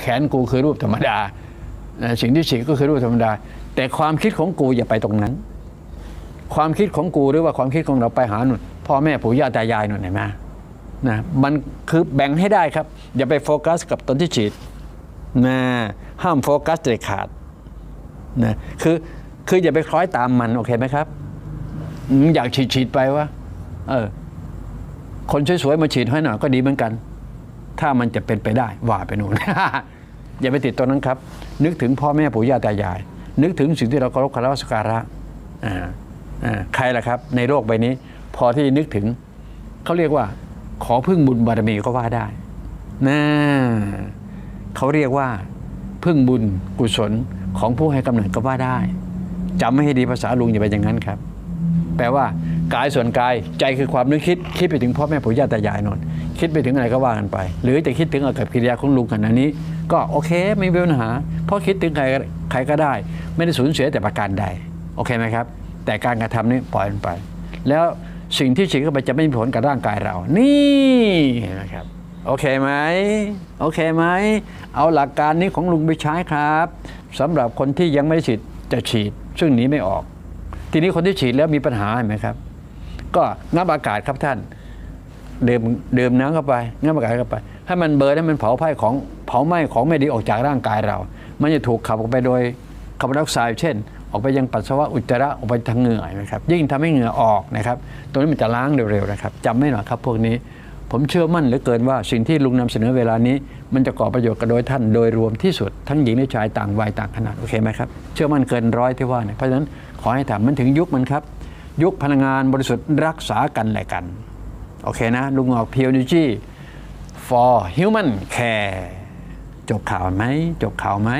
แขนกูคือรูปธรรมดา สิ่งที่ฉีกก็คือรูปธรรมดา แต่ความคิดของกูอย่าไปตรงนั้น ความคิดของกูหรือว่าความคิดของเราไปหาหนุนพ่อแม่ปู่ย่าตายายหนุนเห็นไหมนะมันคือแบ่งให้ได้ครับ อย่าไปโฟกัสกับตนที่ฉีดนะห้ามโฟกัสเด็ดขาดนะคือคืออย่าไปคล้อยตามมันโอเคไหมครับอืมอยากฉีดฉีดไปวะเออคนสวยๆมาฉีดให้หน่อยก็ดีเหมือนกัน ถ้ามันจะเป็นไปได้ว่าไปนู่นอย่าไปติดตัวนั้นครับ นึกถึงพ่อแม่ปู่ย่าตายาย นึกถึงสิ่งที่เราเคารพคารวะสักการะใครล่ะครับ ในโลกใบนี้ พอที่นึกถึงเขาเรียกว่า ขอพึ่งบุญบารมีก็ว่าได้นะเขาเรียกว่า พึ่งบุญกุศลของผู้ให้กำเนิดก็ว่าได้จำไม่ให้ดีภาษาลุงอย่าไปอย่างนั้นครับ แปลว่ากายส่วนกายใจคือความนึกคิดคิดไปถึงพ่อแม่ปู่ย่าตายายนน คิดไปถึงอะไรก็ว่ากันไป หรือจะคิดถึงอากับกิริยาของลุงขณะนี้ ก็โอเคไม่มีปัญหา เพราะคิดถึงใครใครก็ได้ ไม่ได้สูญเสียแต่ประการใดโอเคไหมครับ แต่การกระทำนี้ปล่อยมันไป แล้วสิ่งที่ฉีดเข้าไปจะไม่มีผลกับร่างกายเรา นี่นะครับโอเคไหมโอเคไหมเอาหลักการนี้ของลุงไปใช้ครับสำหรับคนที่ยังไม่ได้ฉีดจะฉีด ซึ่งหนีไม่ออก ทีนี้คนที่ฉีดแล้วมีปัญหาไหมครับ ก็งับอากาศครับท่าน ดื่มดื่มน้ำเข้าไปงับอากาศเข้าไป ให้มันเบิร์นให้มันเผาไหม้ของเผาไหม้ของไม่ดีออกจากร่างกายเรา มันจะถูกขับออกไปโดยคาร์บอนไดออกไซด์เช่น ออกไปยังปัสสาวะอุจจาระออกไปทางเหงื่อนะครับ ยิ่งทำให้เหงื่อออกนะครับตรงนี้มันจะล้างเร็วๆนะครับจำไม่หน่อยครับพวกนี้ ผมเชื่อมั่นเหลือเกินว่าสิ่งที่ลุงนำเสนอเวลานี้ มันจะก่อประโยชน์กับโดยท่านโดยรวมที่สุดทั้งหญิงและชายต่างวัยต่างขนาดโอเคไหมครับเชื่อมั่นเกินร้อยที่ว่าเนี่ยเพราะฉะนั้นขอให้ทำมันถึงยุคมันครับ ยุคพลังงานบริสุทธิ์รักษากันและกัน โอเคนะ ลุงออก p พี n g for human care จบข่าวไหม จบข่าวไหม